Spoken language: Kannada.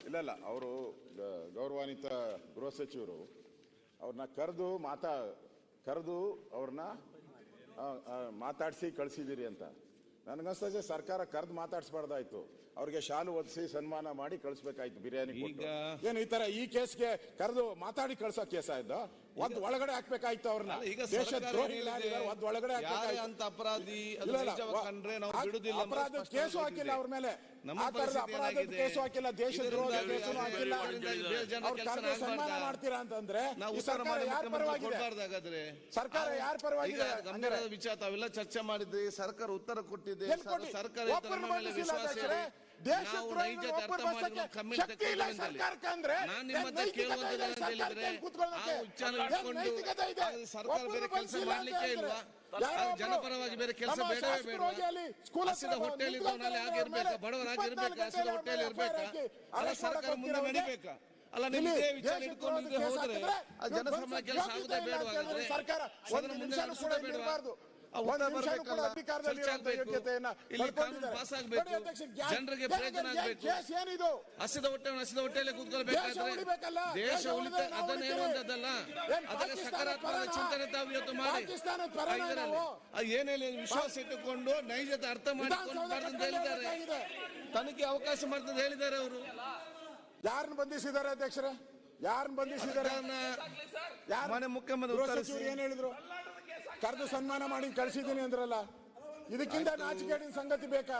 ಇಲ್ಲ ಇಲ್ಲ ಅವರು ಗೌರವಾನ್ವಿತ ಗೃಹ ಸಚಿವರು ಅವ್ರನ್ನ ಕರೆದು ಮಾತಾ ಕರೆದು ಅವ್ರನ್ನ ಮಾತಾಡಿಸಿ ಕಳಿಸಿದ್ದೀರಿ ಅಂತ. ನನಗನ್ಸ್ತದೆ ಸರ್ಕಾರ ಕರೆದು ಮಾತಾಡಿಸ್ಬಾರ್ದಾಯ್ತು. ಅವ್ರಿಗೆ ಶಾಲು ಒದಿಸಿ ಸನ್ಮಾನ ಮಾಡಿ ಕಳಿಸ್ಬೇಕಾಯ್ತು ಬಿರಿಯಾನಿ ಏನು ಈ ತರ ಈ ಕೇಸ್ಗೆ ಕರೆದು ಮಾತಾಡಿ ಕಳ್ಸೋ ಕೇಸ ಆಯ್ತು ಒಂದ್ ಒಳಗಡೆ ಹಾಕ್ಬೇಕಾಯ್ತು ಅವ್ರನ್ನ ಒದ್ ಒಳಗಡೆ ಹಾಕ್ಬೇಕಾಯ್ತು. ಅಂತ ಅಪರಾಧಿ ಕೇಸು. ಹಾಕಿಲ್ಲ ಅವ್ರ ಮೇಲೆ. ನಮ್ಮ ಅಪರಾಧದ? ಕೇಸು ಹಾಕಿಲ್ಲ ದೇಶ ಇದರಿಂದ ದ್ರೋಹದ ಬೇರೆ ಕೇಸು ಹಾಕಿಲ್ಲ ಬೇರೆ ಬೇರೆ ಜನರ ಅವ್ರು ಕೆಲಸ ಕರೆದು ಸನ್ಮಾನ ಮಾಡ್ತೀರಾ ಅಂತಂದ್ರೆ ಸರ್ಕಾರ ಮಾಡಿ ಯಾರ ಪರವಾಗಿ? ವಿಚಾರ ತಾವೆಲ್ಲ ಚರ್ಚೆ ಮಾಡಿದ್ರಿ ಸರ್ಕಾರ ಉತ್ತರ ಕೊಟ್ಟಿದೆ ಸರ್ಕಾರ ವಿಶ್ವಾಸ. ದೇಶ ಶಕ್ತಿ ಇಲ್ಲ ಸರ್ಕಾರಕ್ಕೆ ಅಂದ್ರೆ ಸರ್ಕಾರ ಬೇರೆ ಕೆಲಸ ಮಾಡ್ಲಿಕ್ಕೆ ಇಲ್ವಾ? ಜನಪರವಾಗಿ ಬೇರೆ ಕೆಲಸ ಬೇಡವೇ ಬೇಡ ಹಸಿದ ಹೊಟ್ಟೆಯಲ್ಲಿ ಇದ್ದವನಲ್ಲಿ ಆಗಿರ್ಬೇಕಾ ಬಡವರಾಗಿರ್ಬೇಕಾ ಹಸಿದ ಹೊಟ್ಟೆಯಲ್ಲಿ ಇರ್ಬೇಕಾ. ಅಲ್ಲ ಸರ್ಕಾರ ಮುಂದೆ ನಡಿಬೇಕಾ. ಅಲ್ಲ ನಿಮ್ಮದೇ ವಿಚಾರ ಇಟ್ಕೊಂಡು ಹೋದ್ರೆ ಜನಸಾಮಾನ್ಯ ಕೆಲಸ ಆಗುದೇ ಅಂತ ಸರ್ಕಾರ ಮುಂದೆ ನಡೆಸೋದೇ? ಆಗ್ಬೇಕು. ಆಗ್ಬೇಕು. ಜನರಿಗೆ ಪ್ರಯೋಜನ ಹಸಿದ ಹಸಿದ ಹೊಟ್ಟೆಯಲ್ಲಿ ದೇಶ ಕೂತ್ಕೊಳ್ಬೇಕಾದ್ರೆ ದೇಶ ದೇಶ ಉಳಿತ ಅದನ್ನ. ಹೇಳುವಂತದ್ದಲ್ಲ ಅದಕ್ಕೆ ಸಕಾರಾತ್ಮಕ ಪರನಾ? ಚಿಂತನೆ ತಾವು ಇವತ್ತು ಮಾಡಿ. ಆ ಇದರಲ್ಲಿ. ಏನೇನು ವಿಶ್ವಾಸ ಇಟ್ಟುಕೊಂಡು ನೈಜತೆ ಅರ್ಥ ಮಾಡಿಕೊಂಡು ಅಂತ ಹೇಳಿದ್ದಾರೆ. ತನಿಖೆ ಅವಕಾಶ ಮಾಡ್ತಂತ ಹೇಳಿದ್ದಾರೆ ಅವರು. ಯಾರನ್ನ ಬಂಧಿಸಿದ್ದಾರೆ ಅಧ್ಯಕ್ಷರೇ? ಯಾರನ್ನ ಬಂಧಿಸಿದ್ದಾರೆ? ಮಾನ್ಯ ಮುಖ್ಯಮಂತ್ರಿ ಏನ್ ಹೇಳಿದ್ರು? ಕರೆದು ಸನ್ಮಾನ ಮಾಡಿ ಕಳಿಸಿದ್ದೀನಿ ಅಂದ್ರಲ್ಲ? ಇದಕ್ಕಿಂತ ನಾಚಿಕೆಡಿನ ಸಂಗತಿ ಬೇಕಾ?